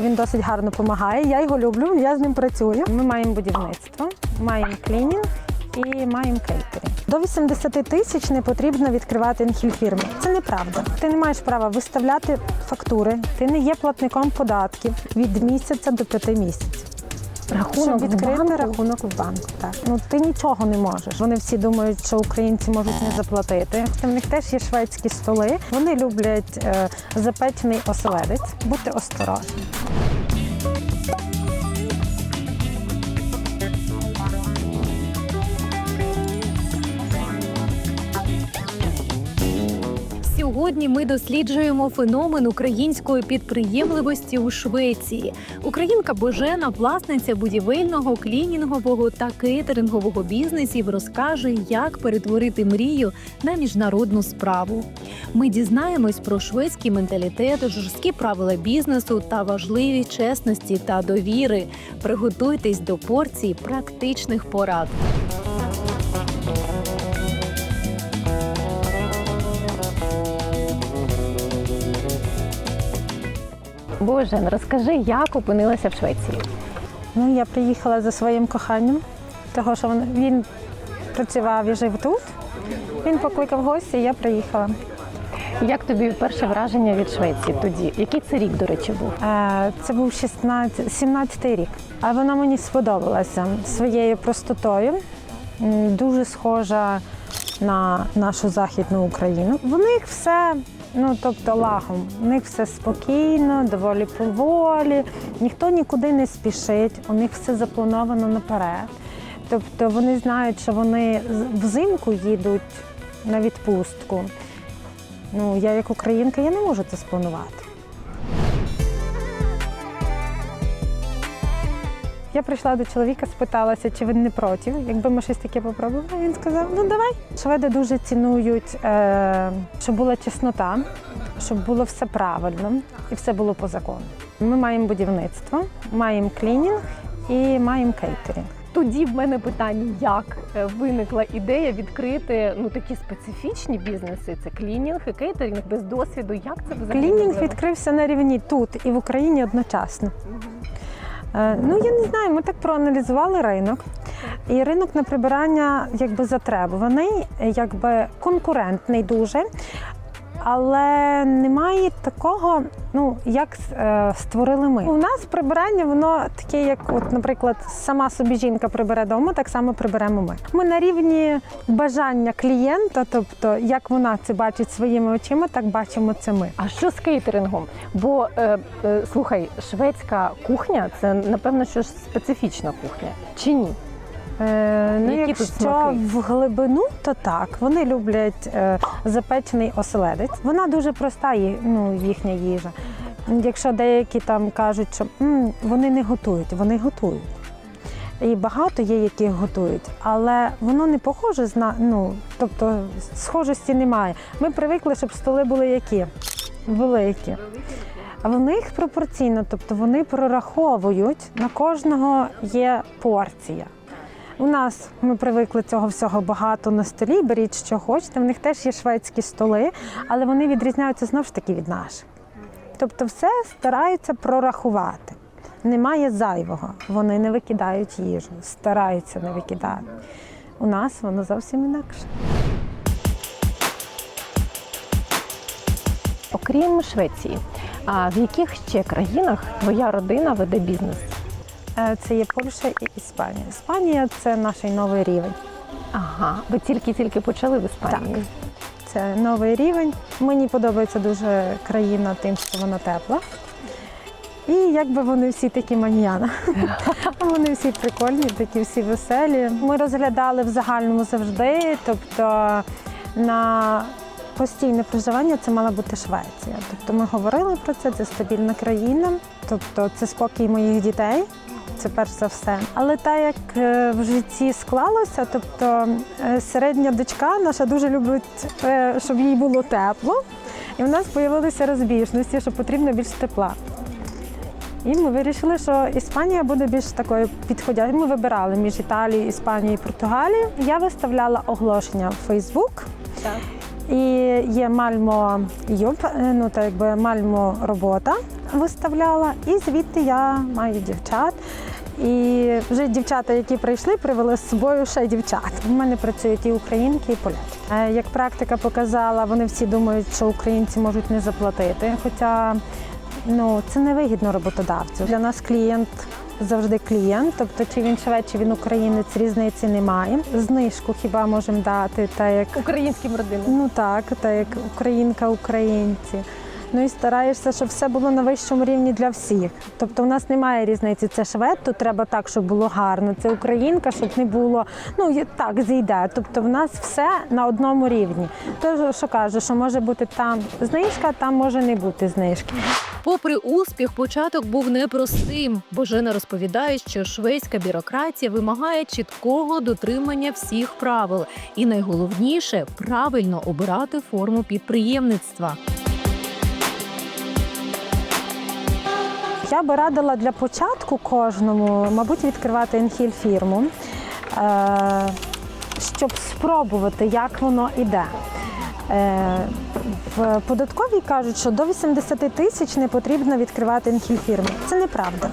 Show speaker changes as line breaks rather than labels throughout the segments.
Він досить гарно допомагає. Я його люблю, я з ним працюю. Ми маємо будівництво, маємо клінінг і маємо кейтерінг. До 80 тисяч не потрібно відкривати інхіль-фірми. Це неправда. Ти не маєш права виставляти фактури, ти не є платником податків від місяця до п'яти місяців.
Рахунок
Щоб
в
відкрити
банку?
рахунок в банку. Так ну ти нічого не можеш. Вони всі думають, що українці можуть не заплатити. В них теж є шведські столи. Вони люблять е, запечений оселедець. Будьте осторожні.
Сьогодні ми досліджуємо феномен української підприємливості у Швеції. Українка Божена, власниця будівельного, клінінгового та кейтерингового бізнесів, розкаже, як перетворити мрію на міжнародну справу. Ми дізнаємось про шведський менталітет, жорсткі правила бізнесу та важливі чесності та довіри. Приготуйтесь до порції практичних порад. Божен, розкажи, як опинилася в Швеції.
Ну я приїхала за своїм коханням, того що він, він працював і жив тут. Він покликав гості, і я приїхала.
Як тобі перше враження від Швеції тоді? Який це рік, до речі, був?
Е, Це був 16, 17 рік. А вона мені сподобалася своєю простотою, дуже схожа на нашу західну Україну. В них все, ну тобто лагом, У них все спокійно, доволі поволі, ніхто нікуди не спішить, у них все заплановано наперед. Тобто вони знають, що вони взимку їдуть на відпустку. Ну, я як українка, я не можу це спланувати. Я прийшла до чоловіка, спиталася, чи він не проти, якби ми щось таке попробували. Він сказав: ну давай. Шведи дуже цінують, е, щоб була чеснота, щоб було все правильно і все було по закону. Ми маємо будівництво, маємо клінінг і маємо кейтерінг.
Тоді в мене питання, як е, виникла ідея відкрити ну такі специфічні бізнеси. Це клінінг і кейтерінг без досвіду. Як це взагалі?
Клінінг відкрився на рівні тут і в Україні одночасно. Е, Ну, я не знаю, ми так проаналізували ринок. І ринок на прибирання якби затребуваний, якби конкурентний дуже. Але немає такого, ну як е, створили ми. У нас прибирання, воно таке, як, от, наприклад, сама собі жінка прибере вдома, так само приберемо ми. Ми на рівні бажання клієнта, тобто як вона це бачить своїми очима, так бачимо це ми.
А що з кейтерингом? Бо е, е, слухай, шведська кухня це напевно що ж специфічна кухня, чи ні?
Е, ну,
Які тут
якщо
смаки?
в глибину, то так. Вони люблять е, запечений оселедець. Вона дуже проста, ї- ну, їхня їжа. Якщо деякі там кажуть, що «М, вони не готують, вони готують. І багато є, які готують, але воно не похоже зна, ну, тобто схожості немає. Ми привикли, щоб столи були які? Великі. А в них пропорційно, тобто вони прораховують, на кожного є порція. У нас ми привикли цього всього багато на столі. Беріть, що хочете. В них теж є шведські столи, але вони відрізняються знову ж таки від наших. Тобто, все стараються прорахувати. Немає зайвого. Вони не викидають їжу, стараються не викидати. У нас воно зовсім інакше.
Окрім Швеції, а в яких ще країнах твоя родина веде бізнес?
Е, Це є Польща і Іспанія. Іспанія це наш новий рівень.
Ага, ви тільки-тільки почали в Іспанії.
Це новий рівень. Мені подобається дуже країна тим, що вона тепла. І якби вони всі такі маньяна. Вони всі прикольні, такі всі веселі. Ми розглядали в загальному завжди, тобто на постійне проживання це мала бути Швеція. Тобто ми говорили про це, це стабільна країна, тобто це спокій моїх дітей. Це перш за все. Але так як е, в житті склалося, тобто е, середня дочка наша дуже любить, е, щоб їй було тепло, і в нас з'явилися розбіжності, що потрібно більш тепла. І ми вирішили, що Іспанія буде більш такою підходящою. Ми вибирали між Італією, Іспанією і Португалією. Я виставляла оголошення в Фейсбук.
Так.
І є Мальмо Юб, ну так якби Мальмо робота, виставляла, і звідти я маю дівчат. І вже дівчата, які прийшли, привели з собою ще дівчат. У мене працюють і українки, і поляки. Е, Як практика показала, вони всі думають, що українці можуть не заплатити. Хоча ну, це не вигідно роботодавцю. Для нас клієнт завжди клієнт, тобто чи він швед, чи він українець, різниці немає. Знижку хіба можемо дати, та як
Українським родинам.
Ну так, так як українка, українці. Ну і стараєшся, щоб все було на вищому рівні для всіх. Тобто, у нас немає різниці. Це швед, то треба так, щоб було гарно. Це українка, щоб не було. Ну так зійде. Тобто, в нас все на одному рівні. Тож, що кажу, що може бути там знижка, там може не бути знижки.
Попри успіх, початок був непростим. Божена розповідає, що шведська бюрократія вимагає чіткого дотримання всіх правил, і найголовніше правильно обирати форму підприємництва.
Я би радила для початку кожному, мабуть, відкривати інхіль фірму, е, щоб спробувати, як воно іде. Е, В податковій кажуть, що до 80 тисяч не потрібно відкривати інхіль фірму. Це неправда.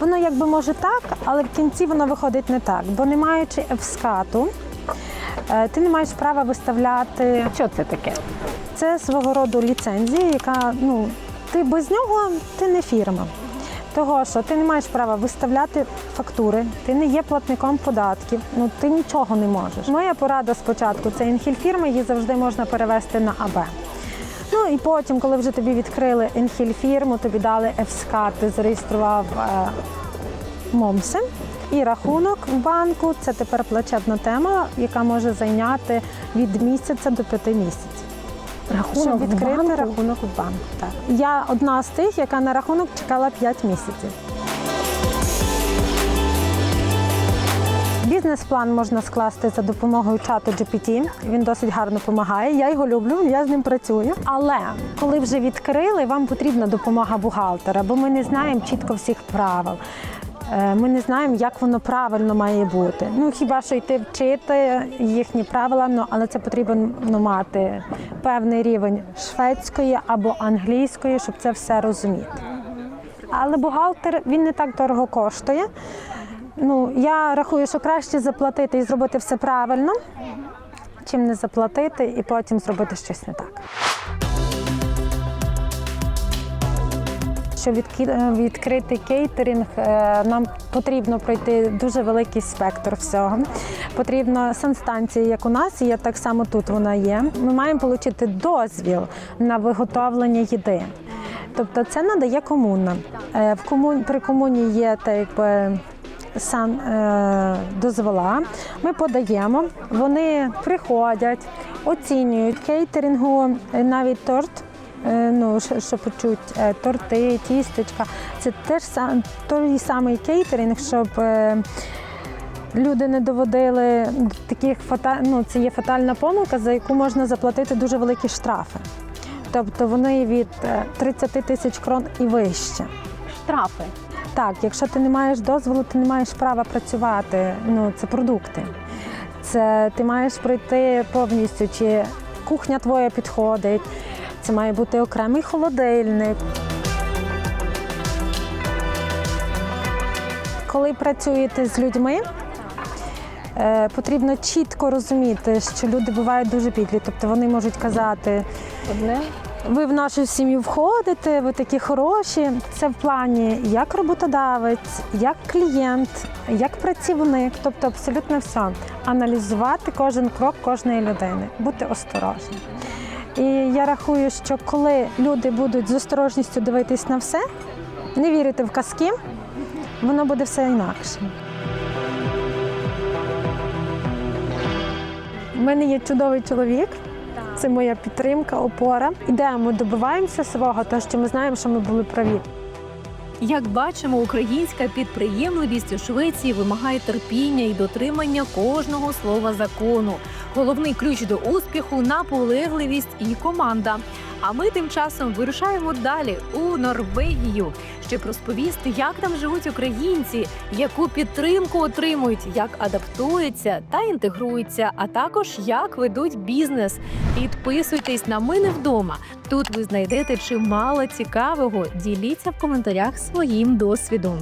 Воно якби може так, але в кінці воно виходить не так, бо не маючи ефскату, е, ти не маєш права виставляти. Що це таке? Це свого роду ліцензія, яка ну ти без нього ти не фірма. Того, що ти не маєш права виставляти фактури, ти не є платником податків, ну ти нічого не можеш. Моя порада спочатку це інхіль фірми, її завжди можна перевести на АБ. Ну і потім, коли вже тобі відкрили інхіль фірму, тобі дали ФСК, ти зареєстрував е, МОМСи і рахунок в банку. Це тепер плачебна тема, яка може зайняти від місяця до п'яти місяців. Щоб відкрити рахунок в банку. Так. Я одна з тих, яка на рахунок чекала 5 місяців. Бізнес-план можна скласти за допомогою чату GPT. Він досить гарно допомагає. Я його люблю, я з ним працюю. Але коли вже відкрили, вам потрібна допомога бухгалтера, бо ми не знаємо чітко всіх правил. Е, Ми не знаємо, як воно правильно має бути. Ну хіба що йти вчити їхні правила, ну але це потрібно ну, мати певний рівень шведської або англійської, щоб це все розуміти. Але бухгалтер він не так дорого коштує. Ну, я рахую, що краще заплатити і зробити все правильно, чим не заплатити і потім зробити щось не так. Щоб е, відкрити кейтеринг, е, нам потрібно пройти дуже великий спектр всього. Потрібно санстанція, як у нас є, так само тут вона є. Ми маємо отримати дозвіл на виготовлення їди. Тобто це надає комуна. Е, В комун... При комуні є так, якби, сан дозвола. Ми подаємо, вони приходять, оцінюють кейтерингу, навіть торт. Е, Ну, що, що е, торти, тістечка. Це теж той самий кейтеринг, щоб е, люди не доводили таких фата... ну, це є фатальна помилка, за яку можна заплатити дуже великі штрафи. Тобто вони від е, 30 тисяч крон і вище.
Штрафи.
Так, якщо ти не маєш дозволу, ти не маєш права працювати. Ну, це продукти. Це ти маєш пройти повністю, чи кухня твоя підходить. Це має бути окремий холодильник. Коли працюєте з людьми, е, потрібно чітко розуміти, що люди бувають дуже підлі. Тобто вони можуть казати, ви в нашу сім'ю входите, ви такі хороші. Це в плані як роботодавець, як клієнт, як працівник, тобто абсолютно все. Аналізувати кожен крок кожної людини, бути осторожним. І я рахую, що коли люди будуть з осторожністю дивитись на все, не вірити в казки, воно буде все інакше. У мене є чудовий чоловік. Це моя підтримка, опора. Ідемо, добиваємося свого, тому що ми знаємо, що ми були праві.
Як бачимо, українська підприємливість у Швеції вимагає терпіння і дотримання кожного слова закону. Головний ключ до успіху наполегливість і команда. А ми тим часом вирушаємо далі у Норвегію, щоб розповісти, як там живуть українці, яку підтримку отримують, як адаптуються та інтегруються, а також як ведуть бізнес. Підписуйтесь на ми не вдома. Тут ви знайдете чимало цікавого. Діліться в коментарях своїм досвідом.